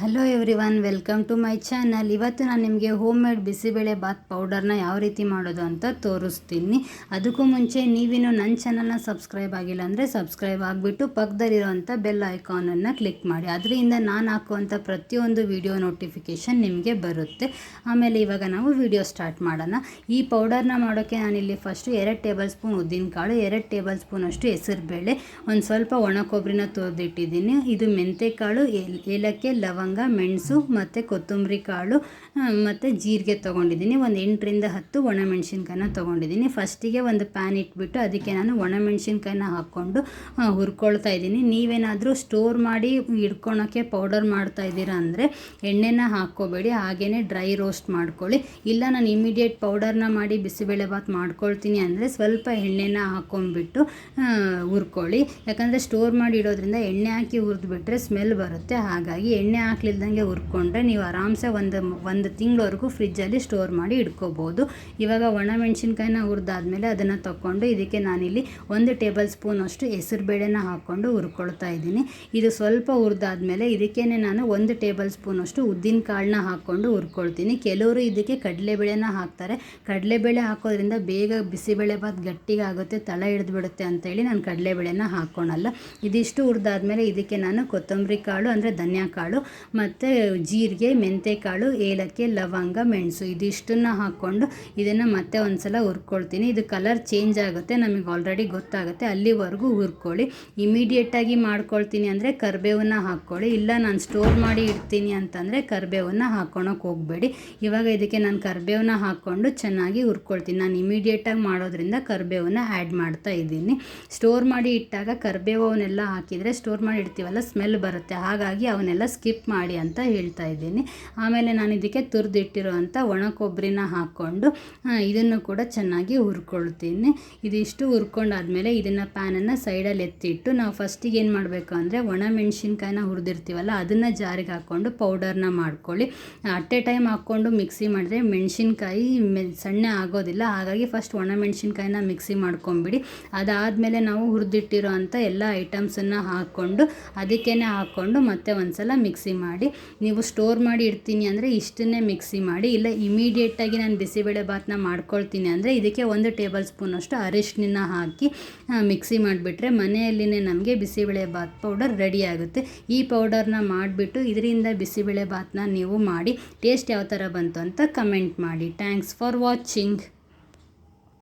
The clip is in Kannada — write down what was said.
Hello everyone welcome to my channel ಇವತ್ತು ನಾನು ನಿಮಗೆ ಹೋಮ್ ಮೇಡ್ ಬಿಸಿಬೇಳೆ ಬಾತ್ ಪೌಡರ್ನ ಯಾವ ರೀತಿ ಮಾಡೋದು ಅಂತ ತೋರಿಸ್ತೀನಿ. ಅದಕ್ಕೂ ಮುಂಚೆ ನೀವಿನ್ನು ನನ್ನ ಚಾನಲ್ನ ಸಬ್ಸ್ಕ್ರೈಬ್ ಆಗಿಲ್ಲ ಅಂದರೆ ಸಬ್ಸ್ಕ್ರೈಬ್ ಆಗಿಬಿಟ್ಟು ಪಕ್ಕದಲ್ಲಿರೋವಂಥ ಬೆಲ್ ಐಕಾನನ್ನು ಕ್ಲಿಕ್ ಮಾಡಿ. ಅದರಿಂದ ನಾನು ಹಾಕುವಂಥ ಪ್ರತಿಯೊಂದು ವಿಡಿಯೋ ನೋಟಿಫಿಕೇಷನ್ ನಿಮಗೆ ಬರುತ್ತೆ. ಆಮೇಲೆ ಇವಾಗ ನಾವು ವಿಡಿಯೋ ಸ್ಟಾರ್ಟ್ ಮಾಡೋಣ. ಈ ಪೌಡರ್ನ ಮಾಡೋಕ್ಕೆ ನಾನಿಲ್ಲಿ ಫಸ್ಟು ಎರಡು ಟೇಬಲ್ ಸ್ಪೂನ್ ಉದ್ದಿನಕಾಳು, ಎರಡು ಟೇಬಲ್ ಸ್ಪೂನ್ ಅಷ್ಟು ಹೆಸರುಬೇಳೆ, ಒಂದು ಸ್ವಲ್ಪ ಒಣ ಕೊಬ್ಬರಿನ ತೊಳೆದಿಟ್ಟಿದ್ದೀನಿ. ಇದು ಮೆಂತೆಕಾಳು ಕಾಳು ಏಲಕ್ಕಿ, ಲವಂಗ ಮೆಣಸು ಮತ್ತು ಕೊತ್ತಂಬರಿ ಕಾಳು ಮತ್ತು ಜೀರಿಗೆ ತೊಗೊಂಡಿದ್ದೀನಿ. ಒಂದು ಎಂಟರಿಂದ ಹತ್ತು ಒಣಮೆಣಸಿನ್ಕಾಯಿನ ತೊಗೊಂಡಿದ್ದೀನಿ. ಫಸ್ಟಿಗೆ ಒಂದು ಪ್ಯಾನ್ ಇಟ್ಬಿಟ್ಟು ಅದಕ್ಕೆ ನಾನು ಒಣಮೆಣಸಿನ್ಕಾಯಿನ ಹಾಕ್ಕೊಂಡು ಹುರ್ಕೊಳ್ತಾ ಇದ್ದೀನಿ. ನೀವೇನಾದರೂ ಸ್ಟೋರ್ ಮಾಡಿ ಇಡ್ಕೊಳೋಕ್ಕೆ ಪೌಡರ್ ಮಾಡ್ತಾ ಇದ್ದೀರಾ ಅಂದರೆ ಎಣ್ಣೆನ ಹಾಕ್ಕೋಬೇಡಿ. ಹಾಗೇ ಡ್ರೈ ರೋಸ್ಟ್ ಮಾಡ್ಕೊಳ್ಳಿ. ಇಲ್ಲ, ನಾನು ಇಮಿಡಿಯೇಟ್ ಪೌಡರ್ನ ಮಾಡಿ ಬಿಸಿಬೇಳೆಭಾತ್ ಮಾಡ್ಕೊಳ್ತೀನಿ ಅಂದರೆ ಸ್ವಲ್ಪ ಎಣ್ಣೆನ ಹಾಕ್ಕೊಂಡ್ಬಿಟ್ಟು ಹುರ್ಕೊಳ್ಳಿ. ಯಾಕಂದರೆ ಸ್ಟೋರ್ ಮಾಡಿ ಇಡೋದ್ರಿಂದ ಎಣ್ಣೆ ಹಾಕಿ ಹುರಿದ್ಬಿಟ್ರೆ ಸ್ಮೆಲ್ ಬರುತ್ತೆ. ಹಾಗಾಗಿ ಎಣ್ಣೆ ಹಾಕ್ಲಿಲ್ದಂಗೆ ಹುರ್ಕೊಂಡ್ರೆ ನೀವು ಆರಾಮ್ಸೆ ಒಂದು ಒಂದು ತಿಂಗಳವರೆಗೂ ಫ್ರಿಜ್ಜಲ್ಲಿ ಸ್ಟೋರ್ ಮಾಡಿ ಇಟ್ಕೋಬೋದು. ಇವಾಗ ಒಣಮೆಣಸಿನ್ಕಾಯಿನ ಹುರಿದಾದ್ಮೇಲೆ ಅದನ್ನು ತಗೊಂಡು ಇದಕ್ಕೆ ನಾನಿಲ್ಲಿ ಒಂದು ಟೇಬಲ್ ಸ್ಪೂನ್ ಅಷ್ಟು ಹೆಸರುಬೇಳೆನ ಹಾಕ್ಕೊಂಡು ಹುರ್ಕೊಳ್ತಾ ಇದ್ದೀನಿ. ಇದು ಸ್ವಲ್ಪ ಹುರಿದಾದ್ಮೇಲೆ ಇದಕ್ಕೇ ನಾನು ಒಂದು ಟೇಬಲ್ ಸ್ಪೂನ್ ಅಷ್ಟು ಉದ್ದಿನ ಕಾಳನ್ನ ಹಾಕ್ಕೊಂಡು ಹುರ್ಕೊಳ್ತೀನಿ. ಕೆಲವರು ಇದಕ್ಕೆ ಕಡಲೆಬೇಳೆನ ಹಾಕ್ತಾರೆ. ಕಡಲೆಬೇಳೆ ಹಾಕೋದ್ರಿಂದ ಬೇಗ ಬಿಸಿಬೇಳೆಭಾತ್ ಗಟ್ಟಿಗೆ ಆಗುತ್ತೆ, ತಳ ಹಿಡಿದು ಬಿಡುತ್ತೆ ಅಂತೇಳಿ ನಾನು ಕಡಲೆಬೇಳೆನ ಹಾಕ್ಕೊಳಲ್ಲ ಇದಿಷ್ಟು ಹುರಿದಾದ್ಮೇಲೆ ಇದಕ್ಕೆ ನಾನು ಕೊತ್ತಂಬರಿ ಕಾಳು ಅಂದರೆ ಧನಿಯಾ ಕಾಳು ಮತ್ತು ಜೀರಿಗೆ, ಮೆಂತೆಕಾಳು, ಏಲಕ್ಕಿ, ಲವಂಗ, ಮೆಣಸು ಇದಿಷ್ಟನ್ನು ಹಾಕ್ಕೊಂಡು ಇದನ್ನು ಮತ್ತೆ ಒಂದು ಸಲ ಹುರ್ಕೊಳ್ತೀನಿ. ಇದು ಕಲರ್ ಚೇಂಜ್ ಆಗುತ್ತೆ, ನಮಗೆ ಆಲ್ರೆಡಿ ಗೊತ್ತಾಗುತ್ತೆ. ಅಲ್ಲಿವರೆಗೂ ಹುರ್ಕೊಳ್ಳಿ. ಇಮಿಡಿಯೇಟಾಗಿ ಮಾಡ್ಕೊಳ್ತೀನಿ ಅಂದರೆ ಕರಿಬೇವನ್ನ ಹಾಕ್ಕೊಳ್ಳಿ. ಇಲ್ಲ ನಾನು ಸ್ಟೋರ್ ಮಾಡಿ ಇಡ್ತೀನಿ ಅಂತಂದರೆ ಕರಿಬೇವನ್ನ ಹಾಕ್ಕೊಳಕ್ಕೆ ಹೋಗಬೇಡಿ. ಇವಾಗ ಇದಕ್ಕೆ ನಾನು ಕರಿಬೇವನ್ನ ಹಾಕ್ಕೊಂಡು ಚೆನ್ನಾಗಿ ಹುರ್ಕೊಳ್ತೀನಿ. ನಾನು ಇಮಿಡಿಯೇಟಾಗಿ ಮಾಡೋದ್ರಿಂದ ಕರಿಬೇವನ್ನ ಆ್ಯಡ್ ಮಾಡ್ತಾ ಇದ್ದೀನಿ. ಸ್ಟೋರ್ ಮಾಡಿ ಇಟ್ಟಾಗ ಕರಿಬೇವು ಅವನ್ನೆಲ್ಲ ಹಾಕಿದರೆ ಸ್ಟೋರ್ ಮಾಡಿ ಇಡ್ತೀವಲ್ಲ ಸ್ಮೆಲ್ ಬರುತ್ತೆ. ಹಾಗಾಗಿ ಅವನ್ನೆಲ್ಲ ಸ್ಕಿಪ್ ಮಾಡಿ ಅಂತ ಹೇಳ್ತಾ ಇದ್ದೀನಿ. ಆಮೇಲೆ ನಾನು ಇದಕ್ಕೆ ತುರಿದಿಟ್ಟಿರುವಂಥ ಒಣ ಕೊಬ್ಬರಿನ ಹಾಕ್ಕೊಂಡು ಇದನ್ನು ಕೂಡ ಚೆನ್ನಾಗಿ ಹುರ್ಕೊಳ್ತೀನಿ. ಇದಿಷ್ಟು ಹುರ್ಕೊಂಡಾದ್ಮೇಲೆ ಇದನ್ನು ಪ್ಯಾನನ್ನು ಸೈಡಲ್ಲಿ ಎತ್ತಿಟ್ಟು, ನಾವು ಫಸ್ಟಿಗೆ ಏನು ಮಾಡಬೇಕು ಅಂದರೆ ಒಣ ಮೆಣಸಿನ್ಕಾಯಿನ ಹುರಿದಿರ್ತೀವಲ್ಲ, ಅದನ್ನು ಜಾರಿಗೆ ಹಾಕ್ಕೊಂಡು ಪೌಡರ್ನ ಮಾಡ್ಕೊಳ್ಳಿ. ಅಟ್ ಎ ಟೈಮ್ ಹಾಕ್ಕೊಂಡು ಮಿಕ್ಸಿ ಮಾಡಿದ್ರೆ ಮೆಣಸಿನ್ಕಾಯಿ ಮೆ, ಸಣ್ಣ ಆಗೋದಿಲ್ಲ. ಹಾಗಾಗಿ ಫಸ್ಟ್ ಒಣ ಮೆಣಸಿನ್ಕಾಯಿನ ಮಿಕ್ಸಿ ಮಾಡ್ಕೊಂಬಿಡಿ. ಅದಾದಮೇಲೆ ನಾವು ಹುರಿದಿಟ್ಟಿರೋ ಅಂಥ ಎಲ್ಲ ಐಟಮ್ಸನ್ನು ಹಾಕ್ಕೊಂಡು ಅದಕ್ಕೇ ಹಾಕ್ಕೊಂಡು ಮತ್ತೆ ಒಂದು ಸಲ ಮಿಕ್ಸಿ ಮಾಡಿ, ನೀವು ಸ್ಟೋರ್ ಮಾಡಿ ಇಡ್ತೀನಿ ಅಂದರೆ ಇಷ್ಟನ್ನೇ ಮಿಕ್ಸಿ ಮಾಡಿ, ಇಲ್ಲ ಇಮಿಡಿಯೇಟಾಗಿ ನಾನು ಬಿಸಿಬೇಳೆ ಭಾತ್ನ ಮಾಡ್ಕೊಳ್ತೀನಿ ಅಂದರೆ ಇದಕ್ಕೆ ಒಂದು ಟೇಬಲ್ ಸ್ಪೂನಷ್ಟು ಅರಿಶಿನ ಹಾಕಿ ಮಿಕ್ಸಿ ಮಾಡಿಬಿಟ್ರೆ ಮನೆಯಲ್ಲಿನೇ ನಮಗೆ ಬಿಸಿಬೇಳೆ ಭಾತ್ ಪೌಡರ್ ರೆಡಿ ಆಗುತ್ತೆ. ಈ ಪೌಡರ್ನ ಮಾಡಿಬಿಟ್ಟು ಇದರಿಂದ ಬಿಸಿಬೇಳೆ ಭಾತ್ನ ನೀವು ಮಾಡಿ ಟೇಸ್ಟ್ ಯಾವ ಥರ ಬಂತು ಅಂತ ಕಮೆಂಟ್ ಮಾಡಿ. Thanks for watching